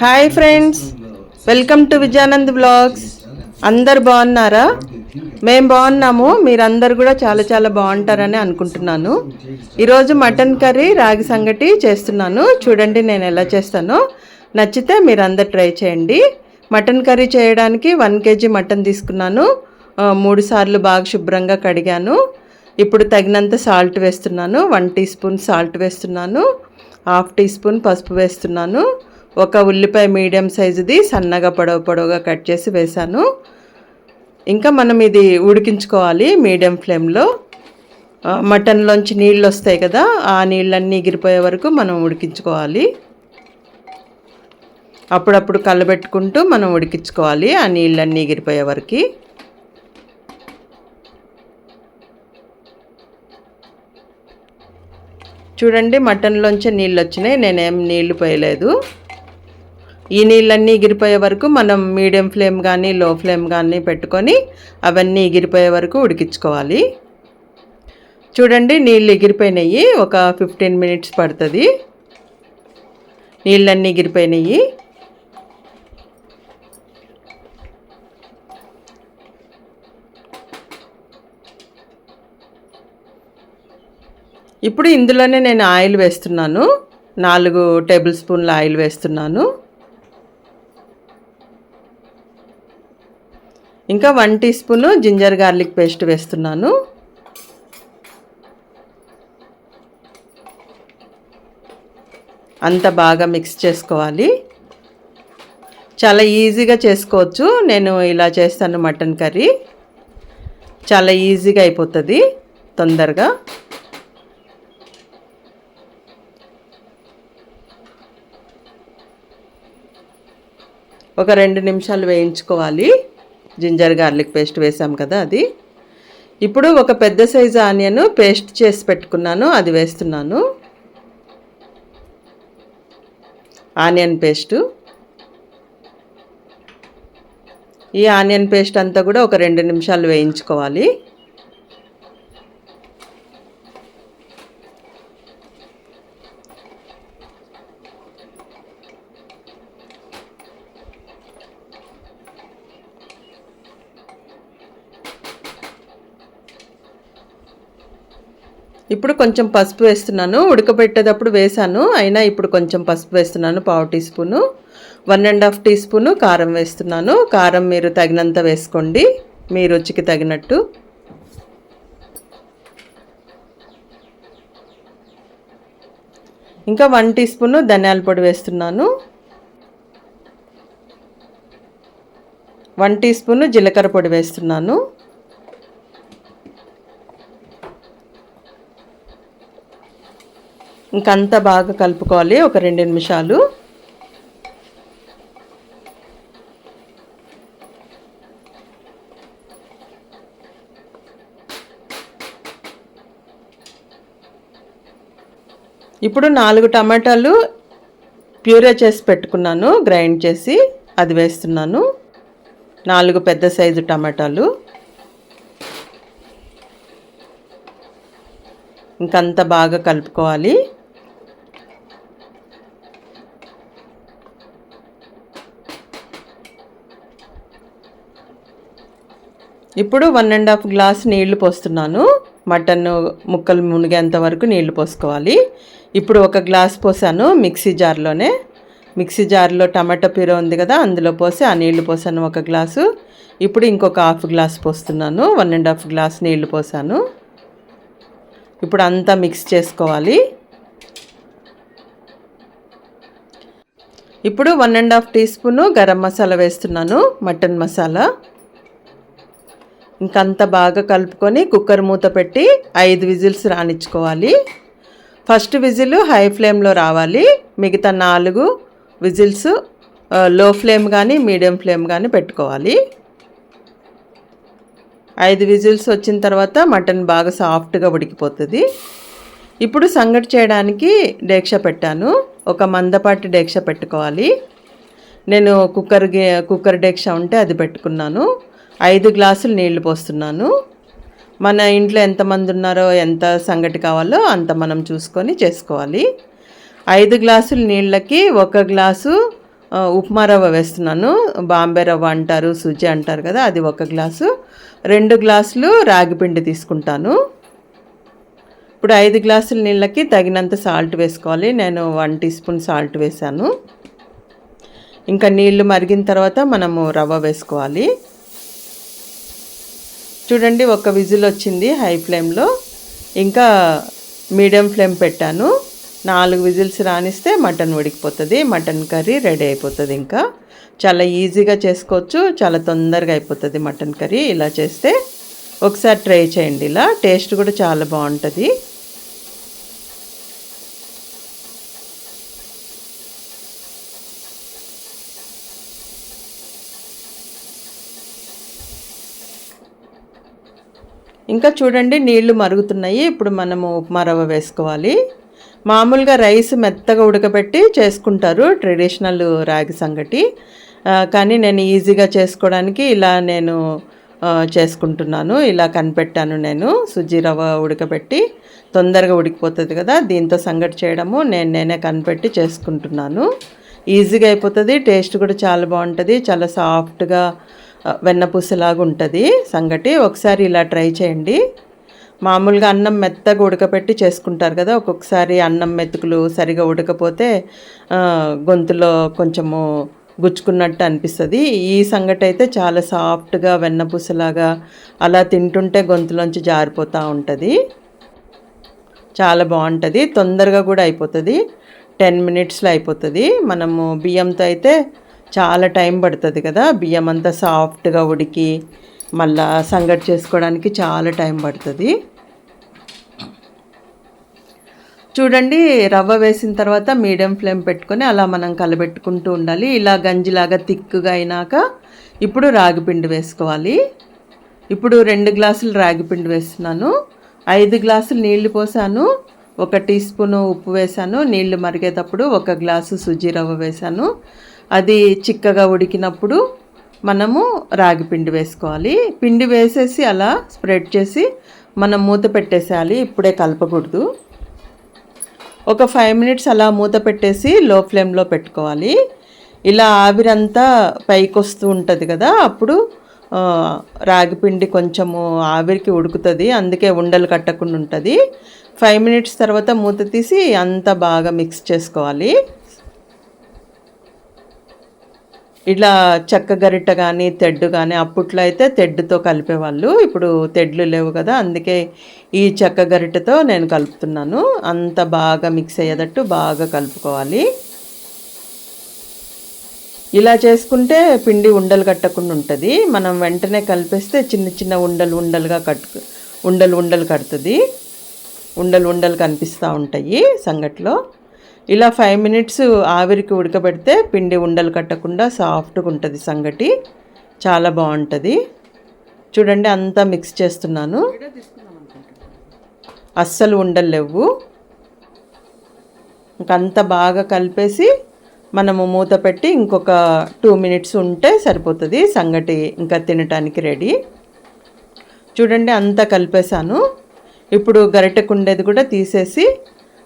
Hi friends welcome to Vijayanand blogs అందరు బాగున్నారా? మేము బాగున్నాము. మీరందరు కూడా చాలా చాలా బాగుంటారని అనుకుంటున్నాను. ఈరోజు మటన్ కర్రీ రాగి సంగటి చేస్తున్నాను. చూడండి నేను ఎలా చేస్తానో. నచ్చితే మీరందరు ట్రై చేయండి. మటన్ కర్రీ చేయడానికి వన్ కేజీ మటన్ తీసుకున్నాను. మూడు సార్లు బాగా శుభ్రంగా కడిగాను. ఇప్పుడు తగినంత సాల్ట్ వేస్తున్నాను. వన్ టీ స్పూన్ సాల్ట్ వేస్తున్నాను. హాఫ్ టీ స్పూన్ పసుపు వేస్తున్నాను. ఒక ఉల్లిపాయ మీడియం సైజుది సన్నగా పొడవు పొడవుగా కట్ చేసి వేశాను. ఇంకా మనం ఇది ఉడికించుకోవాలి మీడియం ఫ్లేమ్లో. మటన్లోంచి నీళ్ళు వస్తాయి కదా ఆ నీళ్ళన్నీ ఎగిరిపోయే వరకు మనం ఉడికించుకోవాలి. అప్పుడప్పుడు కలబెట్టుకుంటూ మనం ఉడికించుకోవాలి ఆ నీళ్ళన్నీ ఎగిరిపోయే వరకు. చూడండి మటన్లోంచి నీళ్ళు వచ్చినాయి నేనేం నీళ్ళు పోయలేదు. ఈ నీళ్ళన్నీ ఎగిరిపోయే వరకు మనం మీడియం ఫ్లేమ్ కానీ లో ఫ్లేమ్ కానీ పెట్టుకొని అవన్నీ ఎగిరిపోయే వరకు ఉడికించుకోవాలి. చూడండి నీళ్ళు ఎగిరిపోయినాయి. ఒక ఫిఫ్టీన్ మినిట్స్ పడుతుంది. నీళ్ళన్నీ ఎగిరిపోయినాయి. ఇప్పుడు ఇందులోనే నేను ఆయిల్ వేస్తున్నాను. నాలుగు టేబుల్ స్పూన్ల ఆయిల్ వేస్తున్నాను. ఇంకా one teaspoon ginger garlic paste వేస్తున్నాను. అంత బాగా మిక్స్ చేసుకోవాలి. చాలా ఈజీగా చేసుకోవచ్చు. నేను ఇలా చేస్తాను మటన్ కర్రీ. చాలా ఈజీగా అయిపోతుంది తొందరగా. ఒక రెండు నిమిషాలు వేయించుకోవాలి. జింజర్ గార్లిక్ పేస్ట్ వేసాం కదా అది. ఇప్పుడు ఒక పెద్ద సైజు ఆనియన్ పేస్ట్ చేసి పెట్టుకున్నాను అది వేస్తున్నాను. Onion paste. ఈ ఆనియన్ పేస్ట్ అంతా కూడా ఒక రెండు నిమిషాలు వేయించుకోవాలి. ఇప్పుడు కొంచెం పసుపు వేస్తున్నాను. ఉడకబెట్టేటప్పుడు వేసాను అయినా ఇప్పుడు కొంచెం పసుపు వేస్తున్నాను. పావు teaspoon. One and half teaspoon కారం వేస్తున్నాను. కారం మీరు తగినంత వేసుకోండి. మీ రుచికి తగినట్టు. ఇంకా వన్ టీ స్పూను ధనియాల పొడి వేస్తున్నాను. వన్ టీ స్పూను జీలకర్ర పొడి వేస్తున్నాను. ఇంకంతా బాగా కలుపుకోవాలి ఒక రెండు నిమిషాలు. ఇప్పుడు నాలుగు టమాటాలు ప్యూరే చేసి పెట్టుకున్నాను గ్రైండ్ చేసి అది వేస్తున్నాను. నాలుగు పెద్ద సైజు టమాటాలు. ఇంకంత బాగా కలుపుకోవాలి. ఇప్పుడు వన్ అండ్ హాఫ్ గ్లాస్ నీళ్ళు పోస్తున్నాను. మటన్ ముక్కలు మునిగేంత వరకు నీళ్ళు పోసుకోవాలి. ఇప్పుడు ఒక గ్లాస్ పోసాను మిక్సీ జార్లోనే మిక్సీ జార్లో టమాటా ప్యూర ఉంది కదా అందులో పోసి ఆ నీళ్ళు పోసాను ఒక గ్లాసు ఇప్పుడు ఇంకొక హాఫ్ గ్లాస్ పోస్తున్నాను. వన్ అండ్ హాఫ్ గ్లాస్ నీళ్ళు పోసాను. ఇప్పుడు అంతా మిక్స్ చేసుకోవాలి. ఇప్పుడు one and half teaspoon garam masala వేస్తున్నాను మటన్ మసాలా. ఇంకంత బాగా కలుపుకొని కుక్కర్ మూత పెట్టి ఐదు విజిల్స్ రానిచ్చుకోవాలి. ఫస్ట్ విజిల్ హై ఫ్లేమ్లో రావాలి. మిగతా నాలుగు విజిల్స్లో ఫ్లేమ్ కానీ మీడియం ఫ్లేమ్ కానీ పెట్టుకోవాలి. ఐదు విజిల్స్ వచ్చిన తర్వాత మటన్ బాగా సాఫ్ట్గా ఉడికిపోతుంది. ఇప్పుడు సంగటి చేయడానికి డేక్ష పెట్టాను. ఒక మందపాటి డేక్ష పెట్టుకోవాలి. నేను కుక్కర్ గే- కుక్కర్ డేక్ష ఉంటే అది పెట్టుకున్నాను. ఐదు గ్లాసులు నీళ్ళు పోస్తున్నాను. మన ఇంట్లో ఎంతమంది ఉన్నారో ఎంత సంగటి కావాలో అంత మనం చూసుకొని చేసుకోవాలి. ఐదు గ్లాసులు నీళ్ళకి ఒక గ్లాసు ఉప్మా రవ్వ వేస్తున్నాను. బాంబే రవ్వ అంటారు సుజి అంటారు కదా అది ఒక గ్లాసు. రెండు గ్లాసులు రాగి పిండి తీసుకుంటాను. ఇప్పుడు ఐదు గ్లాసుల నీళ్ళకి తగినంత సాల్ట్ వేసుకోవాలి. నేను వన్ టీ స్పూన్ సాల్ట్ వేసాను ఇంకా నీళ్ళు మరిగిన తర్వాత మనము రవ్వ వేసుకోవాలి. చూడండి ఒక విజిల్ వచ్చింది హై ఫ్లేమ్లో ఇంకా మీడియం ఫ్లేమ్ పెట్టాను. నాలుగు విజిల్స్ రానిస్తే మటన్ ఉడికిపోతుంది మటన్ కర్రీ రెడీ అయిపోతుంది ఇంకా. చాలా ఈజీగా చేసుకోవచ్చు చాలా తొందరగా అయిపోతుంది మటన్ కర్రీ. ఇలా చేస్తే ఒకసారి ట్రై చేయండి ఇలా. టేస్ట్ కూడా చాలా బాగుంటుంది. ఇంకా చూడండి నీళ్ళు మరుగుతున్నాయి. ఇప్పుడు మనము ఉప్మా రవ్వ వేసుకోవాలి. మామూలుగా రైస్ మెత్తగా ఉడకబెట్టి చేసుకుంటారు ట్రెడిషనల్ రాగి సంగటి. కానీ నేను ఈజీగా చేసుకోవడానికి ఇలా నేను చేసుకుంటున్నాను. ఇలా కనిపెట్టాను నేను. సుజ్జి రవ్వ ఉడకబెట్టి తొందరగా ఉడికిపోతుంది కదా దీంతో సంగటి చేయడము నేను నేనే కనిపెట్టి చేసుకుంటున్నాను. ఈజీగా అయిపోతుంది టేస్ట్ కూడా చాలా బాగుంటుంది చాలా సాఫ్ట్గా వెన్నపూసలాగా ఉంటుంది. సంగటి ఒకసారి ఇలా ట్రై చేయండి. మామూలుగా అన్నం మెత్తగా ఉడకపెట్టి చేసుకుంటారు కదా ఒక్కొక్కసారి అన్నం మెతుకులు సరిగా ఉడకపోతే గొంతులో కొంచెము గుచ్చుకున్నట్టు అనిపిస్తుంది. ఈ సంగటి అయితే చాలా సాఫ్ట్గా వెన్నపూసలాగా అలా తింటుంటే గొంతులోంచి జారిపోతూ ఉంటుంది. చాలా బాగుంటుంది. తొందరగా కూడా అయిపోతుంది. టెన్ మినిట్స్లో అయిపోతుంది. మనము బియ్యంతో అయితే చాలా టైం పడుతుంది కదా. బియ్యం అంతా సాఫ్ట్గా ఉడికి మళ్ళా సంగటి చేసుకోవడానికి చాలా టైం పడుతుంది. చూడండి రవ్వ వేసిన తర్వాత మీడియం ఫ్లేమ్ పెట్టుకొని అలా మనం కలబెట్టుకుంటూ ఉండాలి. ఇలా గంజిలాగా థిక్గా అయినాక ఇప్పుడు రాగి పిండి వేసుకోవాలి. ఇప్పుడు రెండు గ్లాసులు రాగి పిండి వేస్తున్నాను. ఐదు గ్లాసులు నీళ్ళు పోసాను. ఒక టీ స్పూన్ ఉప్పు వేసాను. నీళ్ళు మరిగేటప్పుడు ఒక గ్లాసు సుజీ రవ్వ వేసాను. అది చిక్కగా ఉడికినప్పుడు మనము రాగి పిండి వేసుకోవాలి. పిండి వేసేసి అలా స్ప్రెడ్ చేసి మనం మూత పెట్టేసేయాలి. ఇప్పుడే కలపకూడదు. ఒక ఫైవ్ మినిట్స్ అలా మూత పెట్టేసి లో ఫ్లేమ్లో పెట్టుకోవాలి. ఇలా ఆవిరంతా పైకి వస్తూ ఉంటుంది కదా అప్పుడు రాగి రాగిపిండి కొంచెము ఆవిరికి ఉడుకుతుంది. అందుకే ఉండలు కట్టకుండా ఉంటుంది. ఫైవ్ మినిట్స్ తర్వాత మూత తీసి అంతా బాగా మిక్స్ చేసుకోవాలి. ఇలా చెక్క గరిట కానీ తెడ్డు కానీ అప్పట్లో అయితే తెడ్డుతో కలిపేవాళ్ళు. ఇప్పుడు తెడ్లు లేవు కదా అందుకే ఈ చెక్క గరిటతో నేను కలుపుతున్నాను. అంత బాగా మిక్స్ అయ్యేటట్టు బాగా కలుపుకోవాలి. ఇలా చేసుకుంటే పిండి ఉండలు కట్టకుండా ఉంటుంది. మనం వెంటనే కలిపేస్తే చిన్న చిన్న ఉండలు ఉండలుగా కట్టు ఉండలు ఉండలు కడుతుంది. ఉండలు ఉండలు కనిపిస్తూ ఉంటాయి సంగట్లో. ఇలా ఫైవ్ మినిట్స్ ఆవిరికి ఉడకబెడితే పిండి ఉండలు కట్టకుండా సాఫ్ట్గా ఉంటుంది సంగటి. చాలా బాగుంటుంది. చూడండి అంతా మిక్స్ చేస్తున్నాను. అస్సలు ఉండలు లేవు. ఇంకంతా బాగా కలిపేసి మనము మూత పెట్టి ఇంకొక టూ మినిట్స్ ఉంటే సరిపోతుంది సంగటి ఇంకా తినటానికి రెడీ చూడండి అంతా కలిపేశాను. ఇప్పుడు గరిటెకుండేది కూడా తీసేసి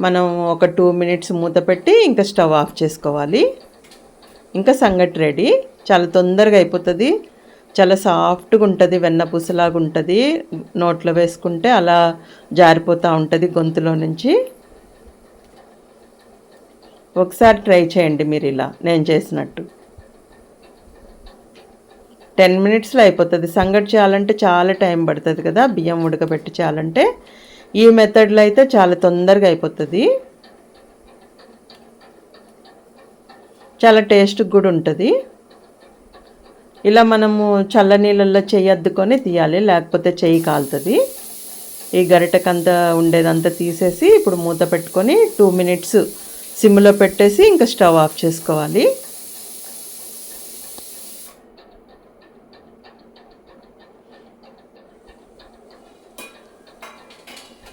మనం ఒక టూ మినిట్స్ మూత పెట్టి ఇంకా స్టవ్ ఆఫ్ చేసుకోవాలి. ఇంకా సంగటి రెడీ. చాలా తొందరగా అయిపోతుంది. చాలా సాఫ్ట్గా ఉంటుంది వెన్న పూసలాగా ఉంటుంది. నోట్లో వేసుకుంటే అలా జారిపోతూ ఉంటుంది గొంతులో నుంచి. ఒకసారి ట్రై చేయండి మీరు ఇలా. నేను చేసినట్టు. టెన్ మినిట్స్లో అయిపోతుంది. సంగటి చేయాలంటే చాలా టైం పడుతుంది కదా. బియ్యం ఉడకబెట్టి చేయాలంటే ఈ మెథడ్లో అయితే చాలా తొందరగా అయిపోతుంది. చాలా టేస్ట్ కూడా ఉంటుంది. ఇలా మనము చల్ల నీళ్ళల్లో చెయ్యి అద్దుకొని తీయాలి లేకపోతే చెయ్యి కాలుతుంది. ఈ గరిటకంతా ఉండేదంతా తీసేసి ఇప్పుడు మూత పెట్టుకొని టూ మినిట్స్ సిమ్లో పెట్టేసి ఇంకా స్టవ్ ఆఫ్ చేసుకోవాలి.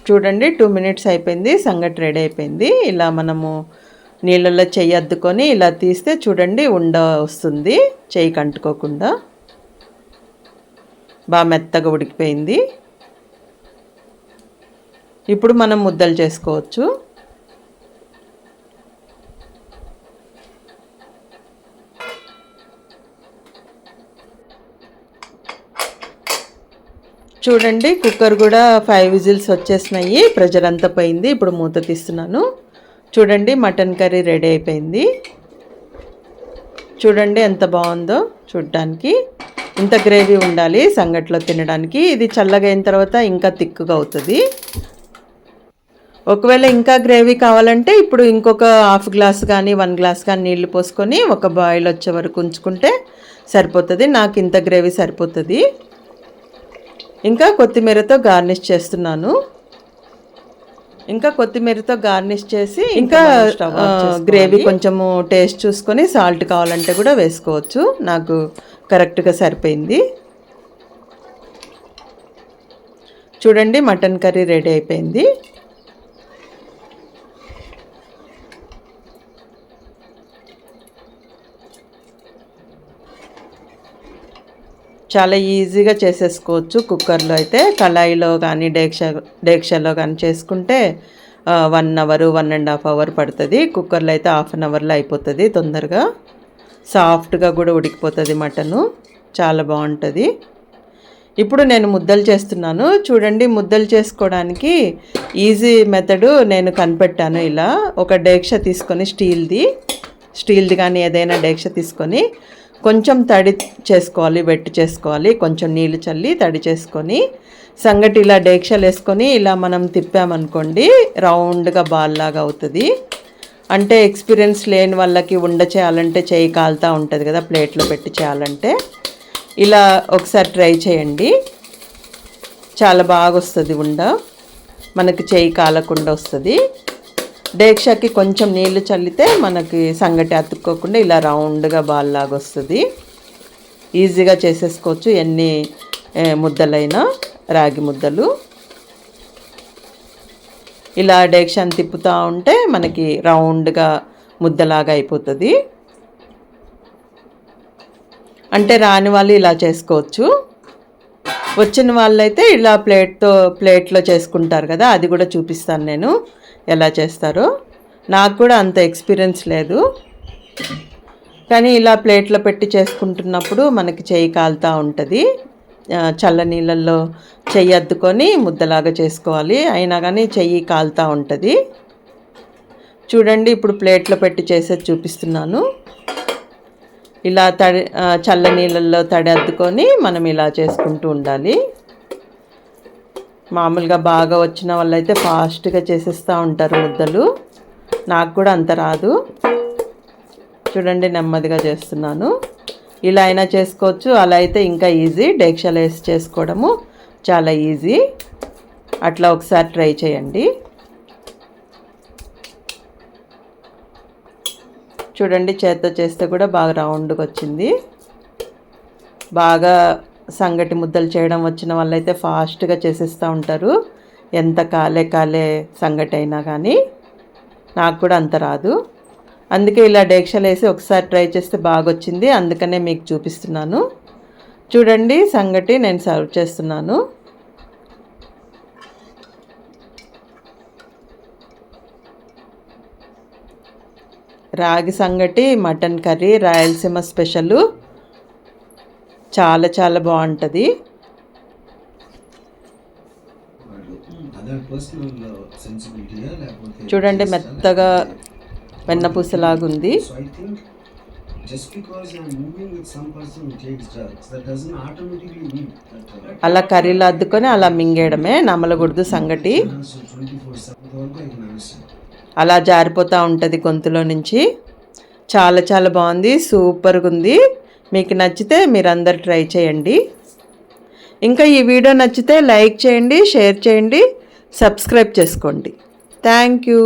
చూడండి టూ మినిట్స్ అయిపోయింది సంగటి రెడీ అయిపోయింది. ఇలా మనము నీళ్ళల్లో చెయ్యి అద్దుకొని ఇలా తీస్తే చూడండి ఉండ వస్తుంది చెయ్యి కంటుకోకుండా. బాగా మెత్తగా ఉడికిపోయింది. ఇప్పుడు మనం ముద్దలు చేసుకోవచ్చు. చూడండి కుక్కర్ కూడా ఫైవ్ విజిల్స్ వచ్చేసినాయి. ప్రెజర్ అంతా పోయింది. ఇప్పుడు మూత తీస్తున్నాను. చూడండి మటన్ కర్రీ రెడీ అయిపోయింది. చూడండి ఎంత బాగుందో చూడటానికి ఇంత గ్రేవీ ఉండాలి సంగట్లో తినడానికి. ఇది చల్లగా అయిన తర్వాత ఇంకా తిక్కుగా అవుతుంది. ఒకవేళ ఇంకా గ్రేవీ కావాలంటే ఇప్పుడు ఇంకొక హాఫ్ గ్లాస్ కానీ వన్ గ్లాస్ కానీ నీళ్ళు పోసుకొని ఒక బాయిల్ వచ్చే వరకు ఉంచుకుంటే సరిపోతుంది. నాకు ఇంత గ్రేవీ సరిపోతుంది. ఇంకా కొత్తిమీరతో గార్నిష్ చేస్తున్నాను. ఇంకా కొత్తిమీరతో గార్నిష్ చేసి ఇంకా గ్రేవీ కొంచెము టేస్ట్ చూసుకొని సాల్ట్ కావాలంటే కూడా వేసుకోవచ్చు. నాకు కరెక్ట్గా సరిపోయింది. చూడండి మటన్ కర్రీ రెడీ అయిపోయింది. చాలా ఈజీగా చేసేసుకోవచ్చు. కుక్కర్లో అయితే కళాయిలో కానీ డేక్ష డేక్షలో కానీ చేసుకుంటే one hour one and half hour పడుతుంది. కుక్కర్లో అయితే హాఫ్ అన్ అవర్లో అయిపోతుంది తొందరగా. సాఫ్ట్గా కూడా ఉడికిపోతుంది మటను. చాలా బాగుంటుంది. ఇప్పుడు నేను ముద్దలు చేస్తున్నాను. చూడండి ముద్దలు చేసుకోవడానికి ఈజీ మెథడు నేను కనిపెట్టాను ఇలా. ఒక డేక్ష తీసుకొని స్టీల్ది. స్టీల్ది కానీ ఏదైనా డేక్ష తీసుకొని కొంచెం తడి చేసుకోవాలి వెట్టి చేసుకోవాలి. కొంచెం నీళ్ళు చల్లి తడి చేసుకొని సంగటి ఇలా డేక్షలు వేసుకొని ఇలా మనం తిప్పామనుకోండి రౌండ్గా బాల్ లాగా అవుతుంది. అంటే ఎక్స్పీరియన్స్ లేని వాళ్ళకి ఉండ చేయాలంటే చేయి కాలుతూ ఉంటుంది కదా ప్లేట్లో పెట్టి చేయాలంటే. ఇలా ఒకసారి ట్రై చేయండి. చాలా బాగా వస్తుంది ఉండ. మనకి చేయి కాలకుండా వస్తుంది. డేక్షాకి కొంచెం నీళ్ళు చల్లితే మనకి సంగటి అతుక్కోకుండా ఇలా రౌండ్గా బాల్ లాగా వస్తుంది. ఈజీగా చేసేసుకోవచ్చు ఎన్ని ముద్దలైనా రాగి ముద్దలు. ఇలా డేక్షాన్ని తిప్పుతూ ఉంటే మనకి రౌండ్గా ముద్దలాగా అయిపోతుంది. అంటే రాని వాళ్ళు ఇలా చేసుకోవచ్చు. వచ్చిన వాళ్ళైతే ఇలా ప్లేట్తో ప్లేట్లో చేసుకుంటారు కదా అది కూడా చూపిస్తాను నేను. ఎలా చేస్తారో. నాకు కూడా అంత ఎక్స్పీరియన్స్ లేదు. కానీ ఇలా ప్లేట్లో పెట్టి చేసుకుంటున్నప్పుడు మనకి చెయ్యి కాలుతూ ఉంటుంది. చల్ల నీళ్ళల్లో చెయ్యి అద్దుకొని ముద్దలాగా చేసుకోవాలి. అయినా కానీ చెయ్యి కాలుతూ ఉంటుంది. చూడండి ఇప్పుడు ప్లేట్లో పెట్టి చేసేది చూపిస్తున్నాను. ఇలా తడి చల్ల నీళ్ళల్లో తడి అద్దుకొని మనం ఇలా చేసుకుంటూ ఉండాలి. మామూలుగా బాగా వచ్చిన వాళ్ళైతే ఫాస్ట్గా చేసేస్తూ ఉంటారు ముద్దలు. నాకు కూడా అంత రాదు. చూడండి నెమ్మదిగా చేస్తున్నాను. ఇలా అయినా చేసుకోవచ్చు అలా అయితే ఇంకా ఈజీ. డేక్షలు వేసి చేసుకోవడము చాలా ఈజీ. అట్లా ఒకసారి ట్రై చేయండి. చూడండి చేత్తో చేస్తే కూడా బాగా రౌండ్గా వచ్చింది. బాగా సంగటి ముద్దలు చేయడం వచ్చిన వాళ్ళైతే ఫాస్ట్గా చేసేస్తూ ఉంటారు. ఎంత కాలే కాలే సంగటి అయినా కానీ నాకు కూడా అంత రాదు. అందుకే ఇలా డేక్షలు వేసి ఒకసారి ట్రై చేస్తే బాగా వచ్చింది అందుకనే మీకు చూపిస్తున్నాను. చూడండి సంగటి నేను సర్వ్ చేస్తున్నాను. రాగి సంగటి మటన్ కర్రీ రాయలసీమ స్పెషల్. చాలా చాలా బాగుంటుంది. చూడండి మెత్తగా వెన్నపూసలాగుంది అలా కర్రీలో అద్దుకొని అలా మింగేయడమే నమ్మలకూడదు సంగటి. అలా జారిపోతూ ఉంటుంది గొంతులో నుంచి. చాలా చాలా బాగుంది సూపర్గా ఉంది మీకు నచ్చితే మీరందరు ట్రై చేయండి. ఇంకా ఈ వీడియో నచ్చితే లైక్ చేయండి షేర్ చేయండి సబ్స్క్రైబ్ చేసుకోండి. Thank you.